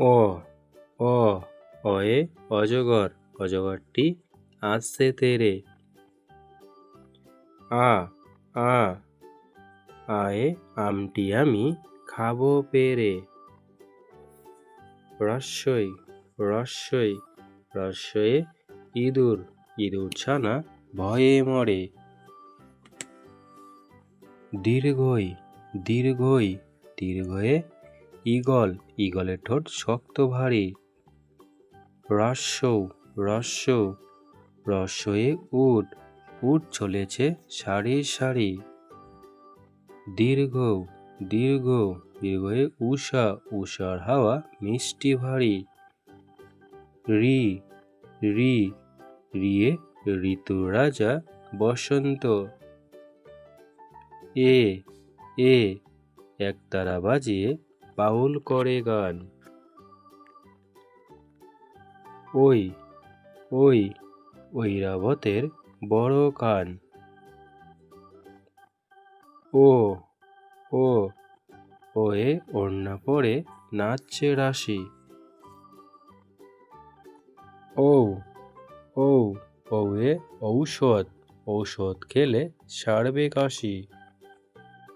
অ অ, অয়ে অজগর, অজগরটি আসছে তেরে। আ আ, আয়ে আমটি আমি খাব পেরে। রস্যই রস্যই রস্যয়ে ইঁদুর ইঁদুর ছানা ভয়ে মরে। দীর্ঘই দীর্ঘই, দীর্ঘয়ে ঈগল, ঈগলের ঠোঁট শক্ত ভারী। রস্যৌ রস্য রস্যয়ে উট উট চলেছে সারি সারি। দীর্ঘ দীর্ঘ, দীর্ঘয়ে উষা, উষার হাওয়া মিষ্টি ভারী। রি রি, রিয়ে ঋতুর রাজা বসন্ত। এ এ, একতারা বাজিয়ে বাউল করে গান। ওই ওই ঐরাবতের বড় কান। ও ও, ওয়ে ওড়না পরে নাচছে রাশি। ও ও ওয়ে ঔষধ ঔষধ খেলে সারবে কাশি।